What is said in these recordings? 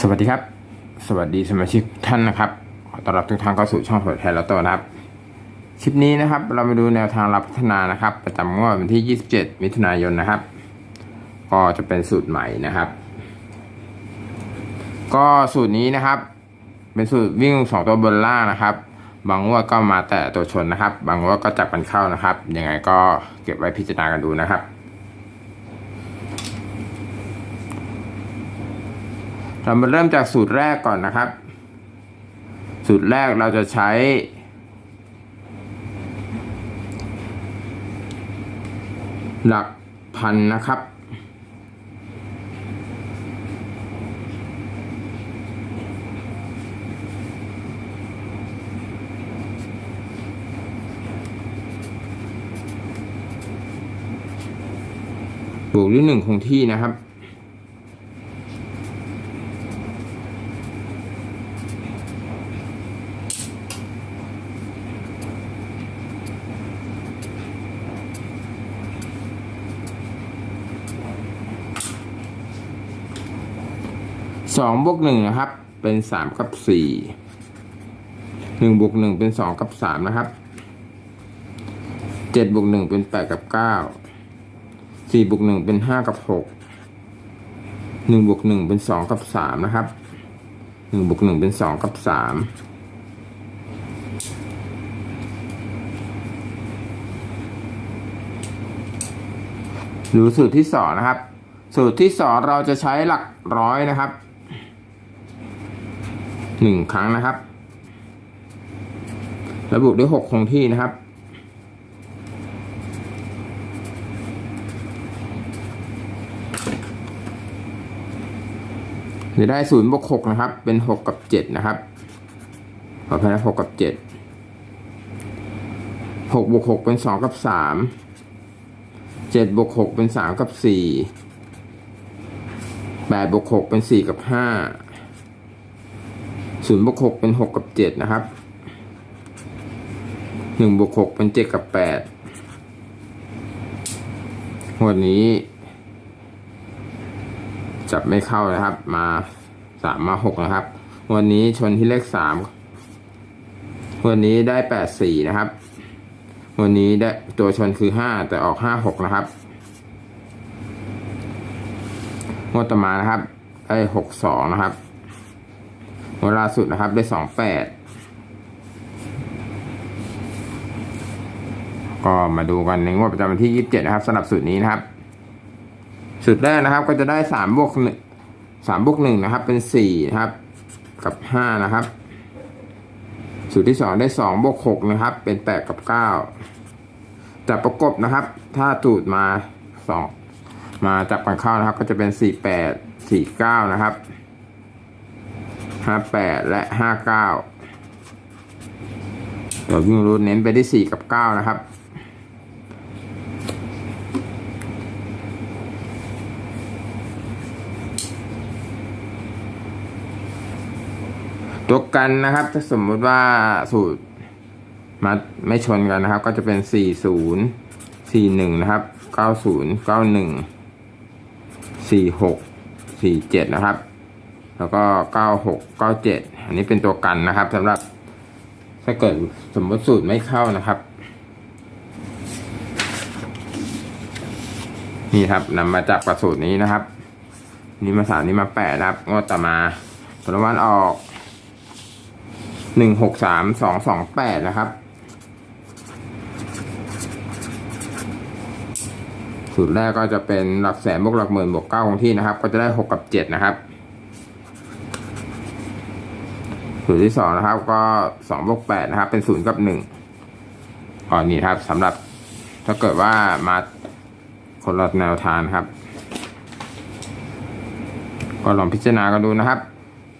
สวัสดีครับ สวัสดีสมาชิกท่านนะครับขอต้อนรับทุกท่านเข้าสู่ช่องเปิดแทนแล้วตัวนะครับคลิปนี้นะครับ เรามาดูแนวทางรับพัฒนานะครับ ประจำงวดวันที่ 27 มิถุนายนนะครับ ก็จะเป็นสูตรใหม่นะครับ ก็สูตรนี้นะครับ เป็นสูตรวิ่งสองตัวบนล่างนะครับ บางงวดก็มาแต่ตัวชนนะครับ บางงวดก็จับกันเข้านะครับยังไงก็เก็บไว้พิจารณากันดูนะครับ เรามาเริ่มจากสูตรแรกก่อนนะครับ สูตรแรกเราจะใช้หลักพันนะครับ บวกด้วยหนึ่งคงที่นะครับ สองบวกหนึ่งนะครับ เป็นสามกับสี่หนึ่งบวกหนึ่งเป็นสองกับสามนะครับเจ็ดบวกหนึ่งเป็นแปดกับเก้าสี่บวกหนึ่งเป็นห้ากับหกหนึ่งบวกหนึ่งเป็นสองกับสามนะครับหนึ่งบวกหนึ่งเป็นสองกับสามดูสูตรที่สองนะครับ สูตรที่สองเราจะใช้หลักร้อยนะครับ หนึ่งครั้งนะครับแล้วบวกด้วยหกคงที่นะครับจะได้ศูนย์บวกหกนะครับ เป็นหกกับเจ็ดนะครับขออภัยนะหกกับเจ็ดหกบวกหกเป็นสองกับสามเจ็ดบวกหกเป็นสามกับสี่แปดบวกหกเป็นสี่กับห้า ศูนย์บวกหกเป็นหกกับเจ็ดนะครับหนึ่งบวกหกเป็นเจ็ดกับแปดวันนี้ จับไม่เข้านะครับ มาสามมาหกนะครับ วันนี้ชนที่เลขสามวันนี้ได้แปดสี่นะครับ วันนี้ได้ตัวชนคือห้าแต่ออกห้าหกนะครับงวดต่อมานะครับ ได้หกสองนะครับ งวลาสุดนะครับได้สองแปดก็มาดูกันในงวดประจำวันที่ยี่สิบเจ็ดนะครับสำหรับสูตรนี้นะครับสูตรแรกนะครับก็จะได้สามบวกหนึ่งสามบวกหนึ่งนะครับ เป็นสี่นะครับกับห้านะครับสูตรที่สองได้สองบวกหกนะครับ เป็นแปดกับเก้าจับประกบนะครับ ถ้าสูตรมาสองมาจับกันเข้านะครับ ก็จะเป็นสี่แปดสี่เก้านะครับ ห้าแปดและห้าเก้าเดี๋ยววิ่งรูดเน้นไปที่สี่กับเก้านะครับตัวกันนะครับ ถ้าสมมุติว่าสูตรมาไม่ชนกันนะครับ ก็จะเป็นสี่ศูนย์สี่หนึ่งนะครับเก้าศูนย์เก้าหนึ่งสี่หกสี่เจ็ดนะครับ แล้วก็เก้าหกเก้าเจ็ดอันนี้เป็นตัวกันนะครับสำหรับถ้าเกิดสมมติสูตรไม่เข้านะครับ นี่ครับนำมาจากประสูตรนี้นะครับ นี่มาสามนี่มาแปดนะครับงวดต่อมาผลวันออกหนึ่งหกสามสองสองแปดนะครับ สูตรแรกก็จะเป็นหลักแสนบวกหลักหมื่นบวกเก้าคงที่นะครับ ก็จะได้หกกับเจ็ดนะครับ สูตรที่สองนะครับ ก็สองบวกแปดนะครับ เป็นศูนย์กับหนึ่งอ๋อนี่ครับสำหรับถ้าเกิดว่ามาคนละแนวทางครับ ก็ลองพิจารณากันดูนะครับ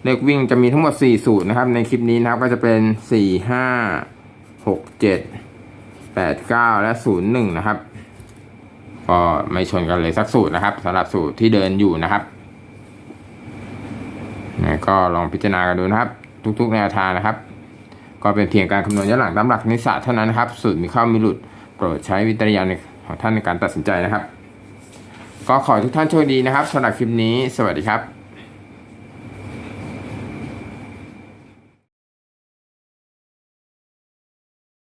เลขวิ่งจะมีทั้งหมด 4 สูตรนะครับ ในคลิปนี้นะครับก็จะเป็น 4 5 6 7 8 9 และ 0 1 นะครับ ก็ไม่ชนกันเลยสักสูตรนะครับสำหรับสูตรที่เดินอยู่นะครับก็ลองพิจารณากันดูนะครับ ทุกๆแนวทางนะครับ ก็เป็นเพียงการคำนวณย้อนหลังตามหลักนิสสะเท่านั้นนะครับ สูตรมีเข้ามีหลุด โปรดใช้วิจารณญาณของท่านในการตัดสินใจนะครับ ก็ขอทุกท่านโชคดีนะครับสำหรับคลิปนี้ สวัสดีครับ